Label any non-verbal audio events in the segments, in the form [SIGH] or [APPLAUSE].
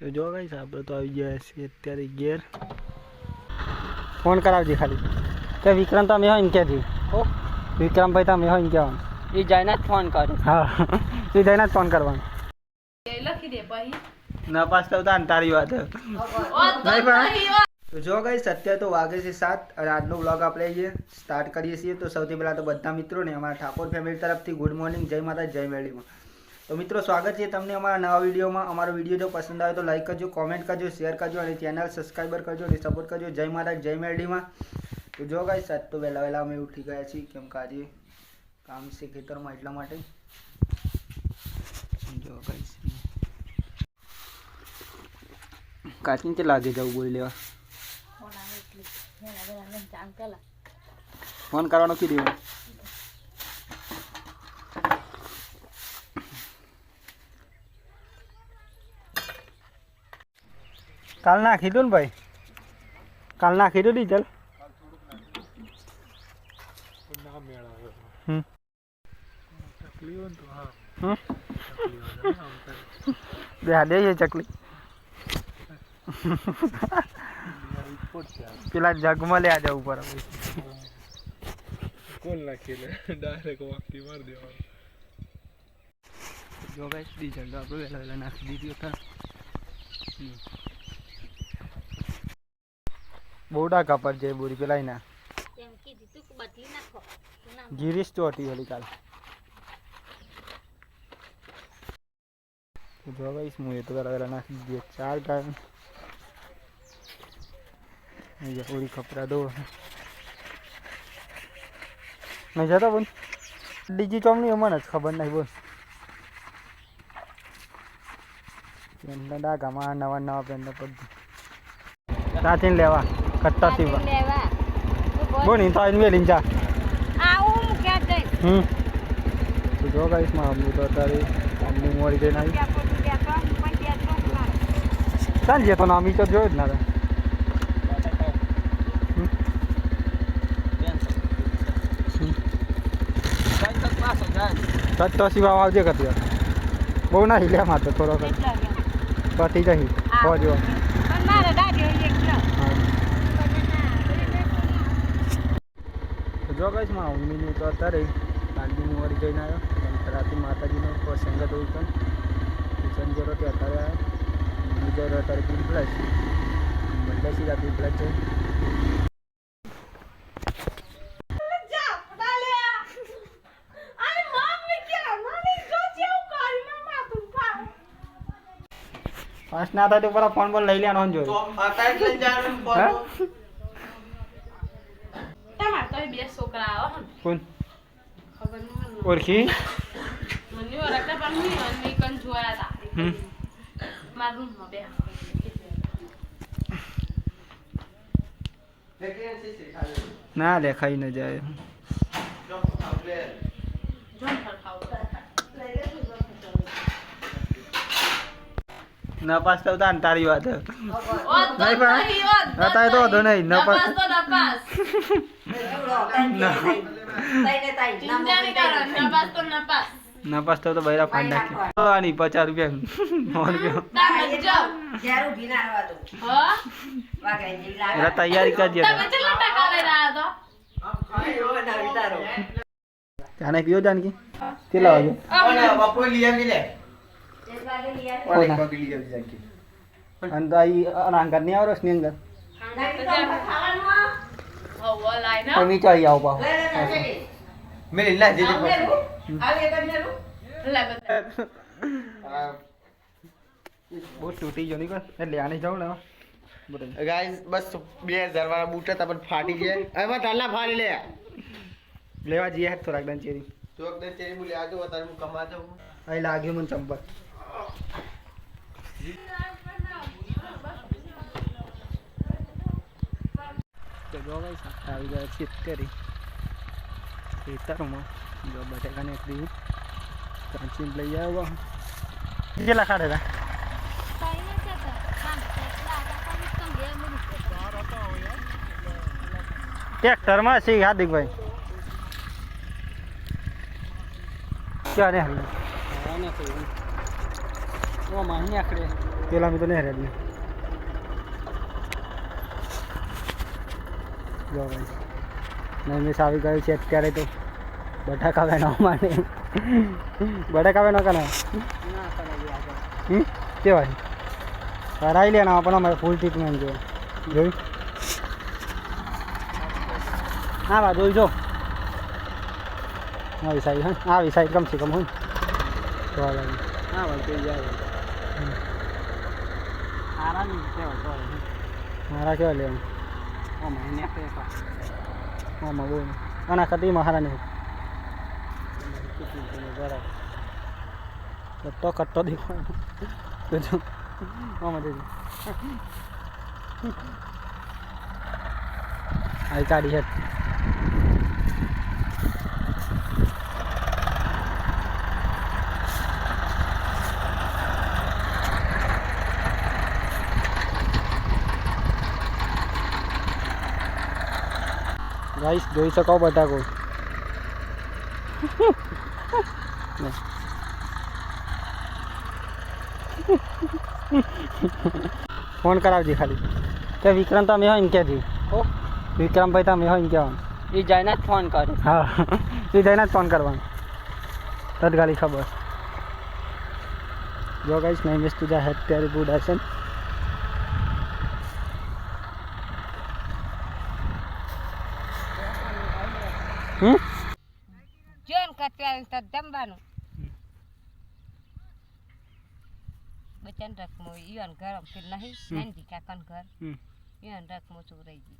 તો જો ગાઈસ આપણે તો આવી ગયા છીએ અત્યારે ઘેર. ફોન કરાવજે ખાલી. કે વિક્રમ તમે હોય ને ક્યાંથી? ઓ વિક્રમભાઈ તમે હોય ને કહેવાનું એ જઈને જ ફોન કર્યો હા. એ જઈને જ ફોન કરવાનો. લખી દે ભાઈ ના પાસ તો તાન તારી વાત. તો જો ગઈ અત્યારે તો વાગે છે સાત અને આજનો બ્લોગ આપણે જે સ્ટાર્ટ કરીએ છીએ. તો સૌથી પહેલાં તો બધા મિત્રોને અમારા ઠાકોર ફેમિલી તરફથી ગુડ મોર્નિંગ જય માતા જય મેળીમાં. તો મિત્રો સ્વાગત છે તમને અમારા નવા વિડીયોમાં. અમારો વીડિયો જો પસંદ આવે તો લાઈક કરજો કોમેન્ટ કરજો શેર કરજો અને ચેનલ સબસ્ક્રાઈબર કરજો અને સપોર્ટ કરજો. જય મહારાજ જય મેરડીમાં. તો જો ગાઈ સાત તો વહેલા વહેલા અમે ઉઠી ગયા છીએ. કેમ કે આજે કામ છે ખેતરમાં એટલા માટે. જો ગઈ કાચીને તે લાગે જવું બોલી લેવા? ફોન કરવાનો કીધું કાલ નાખી દો ને ભાઈ? કાલ નાખી દો ડીઝલ હમ. હમ. બે હાડે છે ચકલી. પેલા જગમાં લે આજે ઉપર. કોલ નાખી લે ડાયરેક્ટ વાપી મારી દેવાનું. જો ગાઈસ ડીઝલ તો આપણે વહેલા વહેલા નાખી દીધી હતા બહુ ડાકા જે બુરી પેલા ના ગિરીશ તો હતી ઓલી કાલ. જો ગાઈસ હું એ તો વહેલા નાખી દીધી ચાર અહીંયા ઓરી કપડા દો નહીં જતા બોલ. ડીજી ચોમની અમને જ ખબર નહીં બોલ. પેનના ડાઘામાં નવા નવા પેન્ટ પગ. ત્યાંથી લેવા. કટ્ટા સીવા બોલ. નહીં તો આવીને મેલીને જા. હમ. તો જો ગાઈસમાં અમની તો તારી અમની મોરી જઈને આવી. ચાલ જે તો નામી તો જોયો જ ના. કટ્ટો સીવા આવજે કતી બહુ ના હિલ્યા મારે થોડો પતી જઈ પહોંચો જો ગઈશમાં મમ્મીનું તો અત્યારે કાંદીની વળી જઈને આવ્યો. રાતે માતાજીનો પ્રસંગ હતો પણ કિચન ગયો તે અત્યારે આવ્યો. બીજો અત્યારે પીપળા છે મંડળ સીધા પીપળા છે. ફાસ્ટ ના થાય તો પેલા ફોન પર લઈ લેવાનો જોયું હા? રૂમમાં બે ના દેખાઈ ન જાય. જોન ખાવ ના પાસ તો તાન તારી વાત. હે. ઓ તો નહીં પણ અત્યારે તો વાંધો નહીં, ન નપાસ નપાસ. નપાસ તો તો તો બૈરા ફાડ નાખી. આની પચાસ રૂપિયા સો રૂપિયા તૈયારી કરજે. તો? જાણે પીઓ જાનકી કેટલા વાગે? અને તો અંગર નહીં આવરો ની અંગર હવો લાઈને. તો નીચે આવી આવો પાહો બહુ તૂટી ગયો નહીં એટલે આને જાઉં ને ગાઈસ બસ. બે હજાર વાળા બૂટ હતા પણ ફાટી ગયા હવે તાલા ફાડી લે લેવા જઈએ થોડાક દાન ચેરી. ચોક ચેરી હું લેવા આજો તારે હું કમા જાઉં અહીં લાગ્યું મને ચંપલ. તો જો ભાઈ સાથે આવી ગયા છીએ કરી ખેતરમાં જો બટેકાને એકડી કાંચીને લઈ આવ્યા. કેટલા ખાડે હતા? ટ્રેક્ટરમાં છે હાર્દિકભાઈ. ક્યારે હાલ પેલા મિત્રો નહીં રેડ જો ભાઈ નૈમિષ આવી ગયું છે અત્યારે તો. બટાકા વેનો માટે. બટાકા વેનો કને ના આગળ હમ કરાવી લે પણ અમારે ફૂલ ટ્રીટમેન્ટ છે. જોઈ હા બા જોઈ જો. આવી સાઈડ હા આવી સાઈડ કમ છે કમ હોય. તો હા ભાઈ જાય આરામ કેવો તો મારા કેવા લે ઓ માહી આખરે પા આમાં બોલ આના કદી મહારા નહીં બરાબર કટ્ટો કટ્ટો દેખાય બધું આમાં દેજો આ કાઢી હેઠ ગાઈસ જોઈ શકો બટાકો ફોન કરાવજે ખાલી કે વિક્રમ તમે હોય ને કહેજે ઓ વિક્રમભાઈ તમે હોય ને કહેવાનું એ જઈને જ ફોન કર્યો હા એ જઈને જ ફોન કરવાનો તત્કાલી ખબર જો ગાઈસ નહીં મિસ તુજા હેડ ત્યારે ગુડ આસન હમ? જોન કત્યારે તો જમવાનું. બચન રકમો ઈવન ગરમ કે નહીં નંદી કાકન ઘર. હમ. ઈવન રકમો ચોરાઈ ગઈ.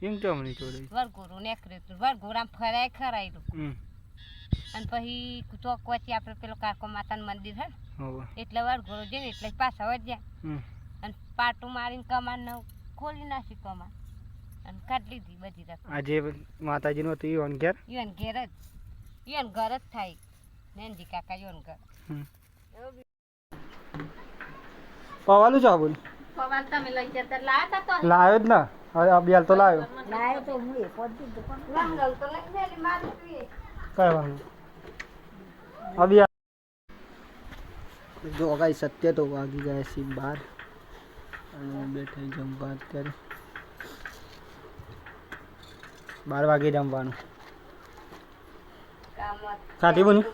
કેમ ચમણી ચોરી વરગોરું નેકરે તો વરગોરામ ફરાય ખરાયેલું હમ. અને પછી ચોક વચ્ચે આપણે પેલો કાકો માતાનું મંદિર હે એટલે વરગોરો જઈને એટલે પાછા વધ્યા અને પાટું મારીને કમાન ને ખોલી નાખી કમાન. અને કાઢી લીધી બધી રકમ આજે માતાજીનું હતું એ ઘેર? ઈવન ઘેર જ. ઈવન ઘર જ થાય. નેનજી કાકા ઈવન ઘર. પવાલું છો બોલ. પવાલ તમે લઈ જતા લાયા તો? લાવ્યો જ ના. હવે અબિયાલ તો લાવ્યો વાંગલ તો લઈ મેલી મારી તું કઈ વાંધો અભી જો ગાઈ સત્ય તો વાગી ગયા છે બાર. અને બેઠા જમવા અત્યારે. બાર વાગે જમવાનું. ખાધી બની?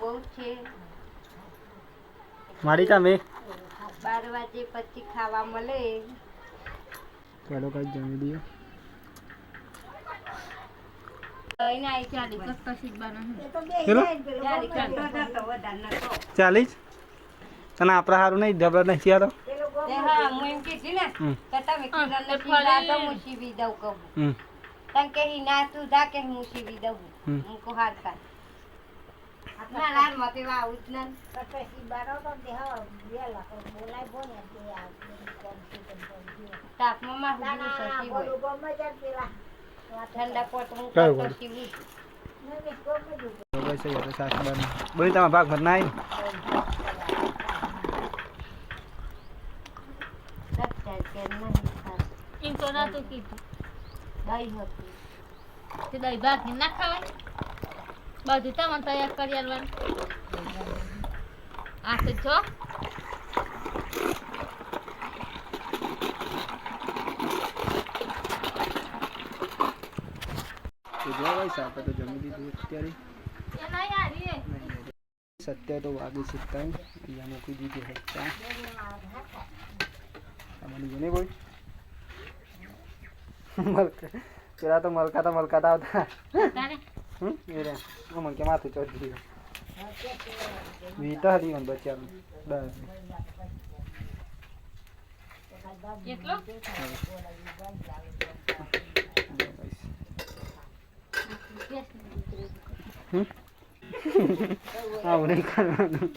મારી તમે બાર વાગે પછી ખાવા મળે. ચાલો કઈ જમી દઈએ ચાલીસ? અને આપણા સારું નહીં જબર નહીં થયા તો? તે હા હું એમ કીધી ને કે તમે કિરણને તો હું સીવી દઉં કહું. હમ. તને કે ઈ ના તું જા કે હું સીવી દઉં. હું કો હાથ કાઢ આપના લાર મતે આવું જ નહીં તાપમાં માં હુજરું સસી હોય. ઠંડા પોટ હું કયું કરતો વળી? સીવું છું. બસ થઈ ગયો સાસ બાર બોલી તમારા ભાગ ભરનાય. ના કે નહીં ખાસ. એમ તો નતું કીધું. દહીં હતું. તે દહીં ભાગ ના ખવાય. બધું તમને તૈયાર કરી આલવાનું. આ તો જો. સત્ય તો વાગી શકતા અહીંયા મૂકી દીધી હતા. મને જોને મલકા પેલા તો મલકાતા મલકાતા આવતા તારે હમ એ રે હું મને કે માથું ચડી ગયું વીટા હતી મને બચ્ચાનું દસ એટલો આવું નહીં કરવાનું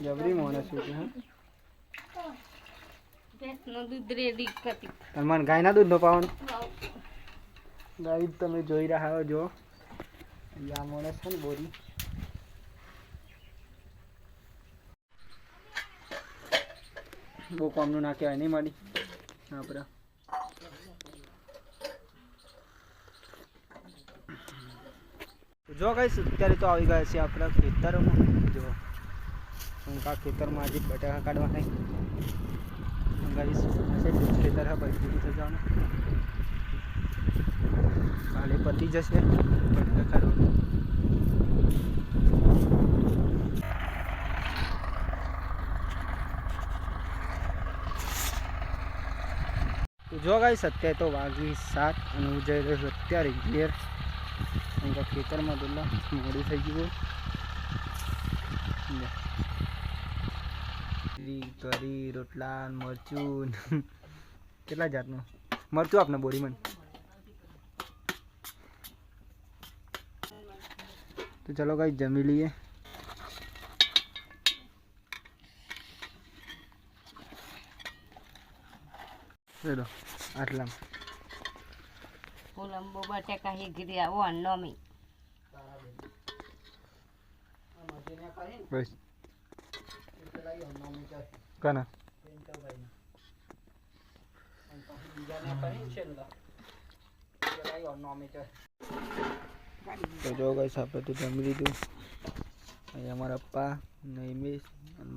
જબરી મોને શું છે હા ભેંસનું દૂધ રેડી કરી અને ગાયના દૂધ નો પાવાનું ગાય તમે જોઈ રહ્યા જો. મોણસ છે ને બોરી. બહુ કામનું ના કહેવાય નહીં મારી આપણે જો કઈ અત્યારે તો આવી ગયા છે આપણા ખેતરોમાં. જો. ઉનકા ખેતરમાં આજે બટાકા કાઢવાના ગાઈસ ऐसे હા ભાઈ પૂરું થઈ જવાનું કાલે પતી જશે કાઢવાનું તો જો ગાઈસ, અત્યારે તો વાગી સાત અને હું જઈ રહ્યો અત્યારે ઘેર. ખેતરમાં દુલ્લા મોડું થઈ ગયું લે. કરી રોટલા મરચું [LAUGHS] કેટલા જાતનું? મરચું આપને બોરી મને તો ચલો કઈ જમી લઈએ. ચલો આટલા કોલંબો બટાકા હેગરી આવો નમી. બસ. કના? તો જો ગઈ આપણે તો જમી લીધું. અહીંયા અમારા પપ્પા અને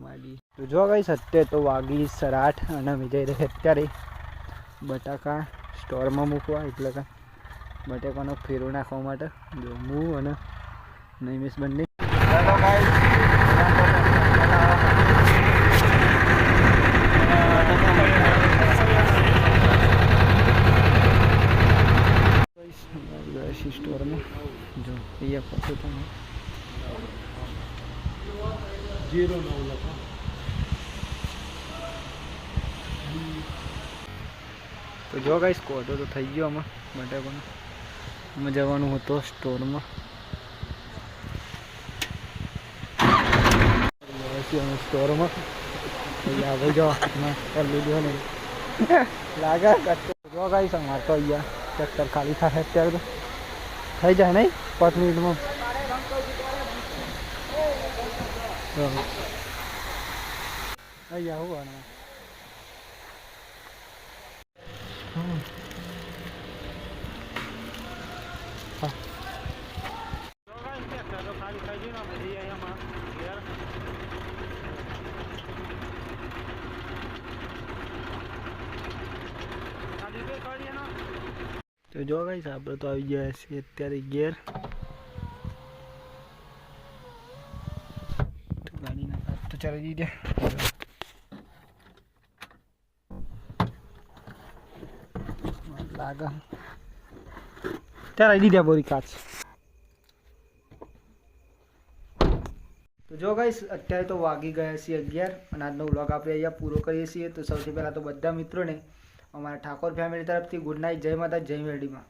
માડી. તો જો ગઈ અત્યારે તો વાગી સરાઠ અને અમે જઈ રહ્યા અત્યારે બટાકા સ્ટોરમાં મૂકવા, એટલે કે બટાકાનો ફેરો નાખવા માટે. જો અને નૈમિષ બંને. ગાઈસ સ્ટોરમાં. જો અહીંયા પછી તમે. જીરો નવ લખો. તો જો ગાઈસ કોટો તો થઈ ગયો આમાં બટાકાનો અમે જવાનું હતો સ્ટોરમાં. અમે સ્ટોરમાં. ભાઈ જો કરી લીધું ને. લાગે જો ગાઈસ અમારે તો અહીંયા ચક્કર ખાલી થાય અત્યારે તો. થઈ જાય નહીં? પાંચ મિનિટમાં. અહીંયા આવું આના. તો જો ગાઈસ, આપણે તો આવી ગયા છીએ અત્યારે ઘેર. તો ગાડીના કાચ તો દીધા બોરી કાચ. તો જો ગાઈસ, અત્યારે તો વાગી ગયા છીએ અગિયાર અને આજનો વ્લોગ આપણે અહીંયા પૂરો કરીએ છીએ. તો સૌથી પહેલાં તો બધા મિત્રોને અમારા ઠાકોર ફેમિલી તરફથી ગુડ નાઇટ જય માતા જય મેરડીમાં.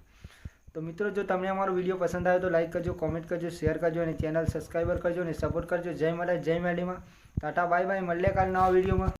તો મિત્રો, જો તમને અમારો વીડિયો પસંદ આવ્યો તો લાઈક કરજો કોમેન્ટ કરજો શેર કરજો અને ચેનલ સબસ્ક્રાઈબર કરજો અને સપોર્ટ કરજો. જય માતા જય મેરડીમાં. ટાટા બાય બાય મળીએ કાલ નવા વિડીયોમાં.